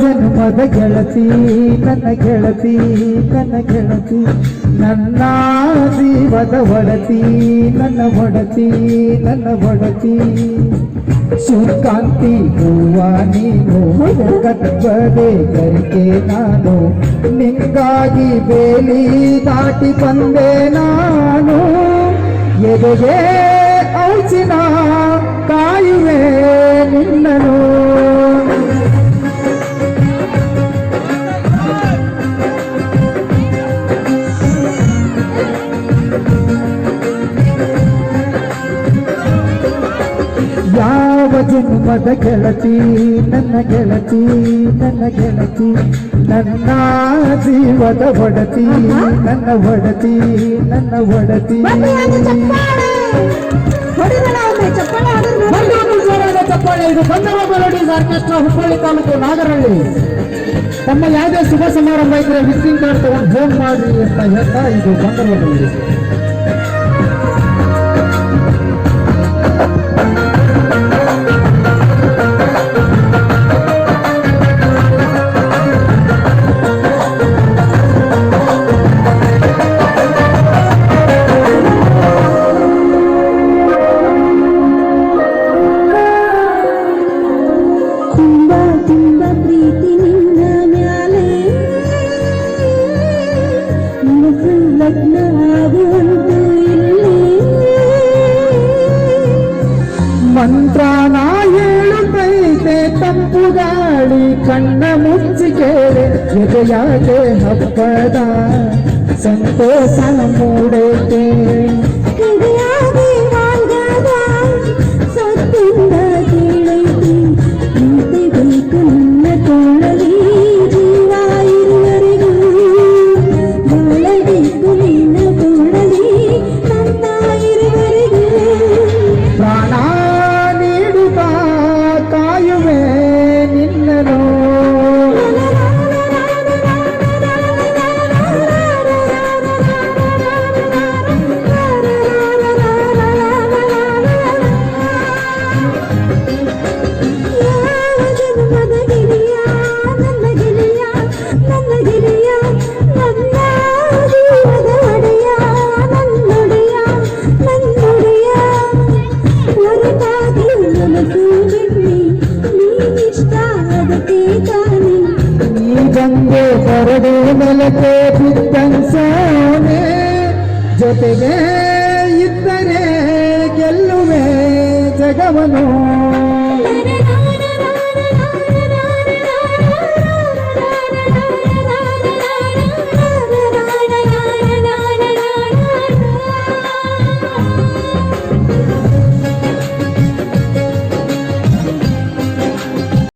ಜನ್ಮದ ಗೆಳತಿ ನನ್ನ ಗೆಳತಿ ನನ್ನ ಗೆಳತಿ. ನನ್ನ ಜೀವದ ಒಡತಿ, ನನ್ನ ಒಡತಿ ನನ್ನ ಒಡತಿ. ಸುಕಾಂತಿ ಹೂವ ನೀನು ಕಟ್ಬದೆ ಗರಿಕೆ ನಾನು. ನಿಂಗಾಗಿ ಬೇಲಿ ದಾಟಿ ಬಂದೆ ನಾನು. ಎದೆಗೆ ಔಚಿನ ಕಾಯುವೆ ನಿನ್ನನು ಜನ್ಮದ ಗೆಳತಿ ನನ್ನ ಗೆಳತಿ ನನ್ನ ಗೆಳತಿ ನನ್ನ ಜೀವದ ಒಡತಿ ನನ್ನ ಒಡತಿ ನನ್ನ ಒಡತಿ. ಚಪ್ಪಾಳೆ. ಇದು ಕನ್ನಡ ಮೆಲೋಡೀಸ್ ಆರ್ಕೆಸ್ಟ್ರಾ ಹುಬ್ಬಳ್ಳಿ ತಾಲೂಕು ನಾಗರಹಳ್ಳಿ. ತಮ್ಮ ಯಾವುದೇ ಶುಭ ಸಮಾರಂಭ ಇದ್ರೆ ವಿಸಿಟಿಂಗ್ ಕಾರ್ಡ್ ತಗೊಂಡು ಫೋನ್ ಮಾಡಿ ಅಂತ ಹೇಳ್ತಾ ಇದು ತುಂಬ ತಂಪು ಗಾಳಿ ಕಣ್ಣ ಮುಚ್ಚಿ ಕೇಳೆ ಎದೆಯಾಗೆ ಹಬ್ಬದ ಸಂತೋಷ ಮೂಡೈತೆ ಬರಡು ನೆಲಕ್ಕೆ ಬಿತ್ತನ್ಸೋನೆ ಜೊತೆಗೆ ಇದ್ದರೆ ಗೆಲ್ಲುವೆ ಜಗವನು.